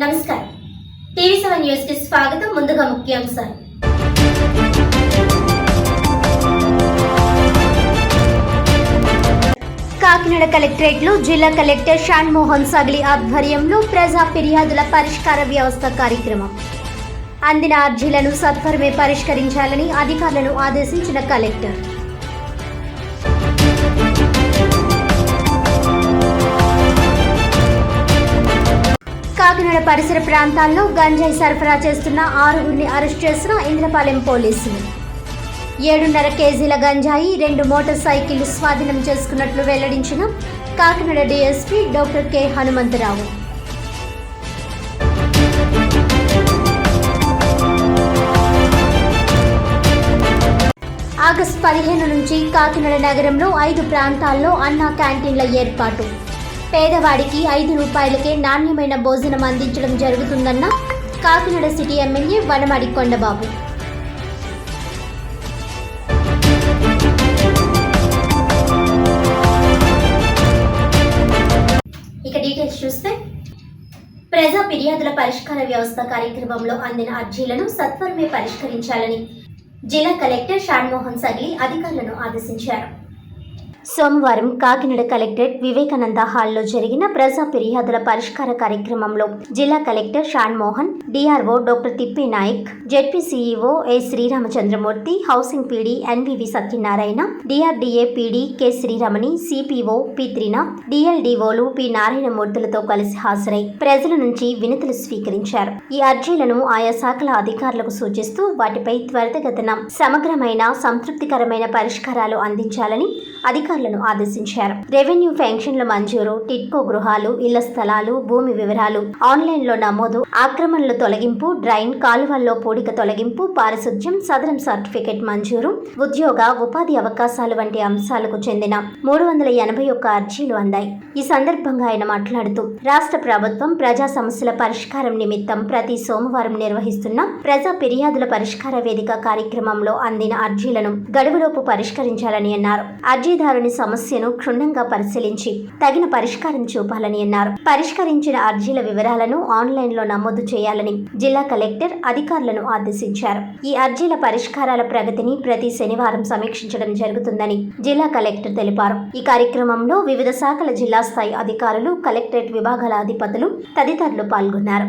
నమస్కారం. TV seven న్యూస్కి స్వాగతం ముందుగా ముఖ్యాంశాలు. కాకినాడ కలెక్టరేట్లో జిల్లా కలెక్టర్ షాన్ మోహన్ సగ్లి ఆధ్వర్యంలో ప్రజా ఫిర్యాదుల పరిష్కార వ్యవస్థ కార్యక్రమం. అందిన అర్జీలను సత్వరమే పరిష్కరించాలని అధికారులను ఆదేశించిన కలెక్టర్. కాకినాడ పరిసర ప్రాంతాల్లో గంజాయి సరఫరా చేస్తున్న ఆరుగురిని అరెస్ట్ చేసిన ఇంద్రపాలెం పోలీసులు ఏడున్నర కేజీల గంజాయి రెండు మోటార్ సైకిళ్ళు స్వాధీనం చేసుకున్నట్లు వెల్లడించిన Kakinada DSP doctor K. Hanumantharao. August పదిహేను నుంచి కాకినాడ నగరంలో ఐదు ప్రాంతాల్లో అన్నా క్యాంటీన్ల ఏర్పాటు. పేదవాడికి ఐదు రూపాయలకే నాణ్యమైన భోజనం అందించడం జరుగుతుందన్న కాకినాడ సిటీ ఎమ్మెల్యే వనమడి కొండబాబు. ఇక డీటెయిల్స్ చూస్తే ప్రజా ఫిర్యాదుల పరిష్కార వ్యవస్థ కార్యక్రమంలో అందిన అర్జీలను సత్వరమే పరిష్కరించాలని జిల్లా కలెక్టర్ షాన్మోహన్ సగ్లి అధికారులను ఆదేశించారు. సోమవారం కాకినాడ కలెక్టరేట్ వివేకానంద హాల్లో జరిగిన ప్రజా ఫిర్యాదుల పరిష్కార కార్యక్రమంలో జిల్లా collector Shan Mohan DRO doctor Tippi Nayak ZP CEO A Sriramachandramurthy housing PD NVV Satyanarayana DRDA PD K Sriramani CPO P Trina డిఎల్డిఓలు P నారాయణమూర్తులతో కలిసి హాజరై ప్రజల నుంచి వినతులు స్వీకరించారు. ఈ అర్జీలను ఆయా శాఖల అధికారులకు సూచిస్తూ వాటిపై త్వరితగతన సమగ్రమైన సంతృప్తికరమైన పరిష్కారాలు అందించాలని అధికారులను ఆదేశించారు. రెవెన్యూ పెన్షన్ల మంజూరు టిట్కో గృహాలు ఇళ్ళ స్థలాలు భూమి వివరాలు ఆన్లైన్లో నమోదు ఆక్రమణల తొలగింపు డ్రైన్ కాలువల్లో పూడిక తొలగింపు పారిశుధ్యం సదరం సర్టిఫికెట్ మంజూరు ఉద్యోగ ఉపాధి అవకాశాలు వంటి అంశాలకు చెందిన మూడు వందల ఎనభై ఒక్క అర్జీలు అందాయి. ఈ సందర్భంగా ఆయన మాట్లాడుతూ రాష్ట్ర ప్రభుత్వం ప్రజా సమస్యల పరిష్కారం నిమిత్తం ప్రతి సోమవారం నిర్వహిస్తున్న ప్రజా ఫిర్యాదుల పరిష్కార వేదిక కార్యక్రమంలో అందిన అర్జీలను గడువులోపు పరిష్కరించాలని అన్నారు. అర్జీదారుని సమస్యను క్షుణ్ణంగా పరిశీలించి తగిన పరిష్కారం చూపాలని అన్నారు. పరిష్కరించిన అర్జీల వివరాలను ఆన్లైన్లో నమోదు చేయాలని జిల్లా కలెక్టర్ అధికారులను ఆదేశించారు. ఈ అర్జీల పరిష్కారాల ప్రగతిని ప్రతి శనివారం సమీక్షించడం జరుగుతుందని జిల్లా కలెక్టర్ తెలిపారు. ఈ కార్యక్రమంలో వివిధ శాఖల జిల్లా స్థాయి అధికారులు కలెక్టరేట్ విభాగాల అధిపతులు తదితరులు పాల్గొన్నారు.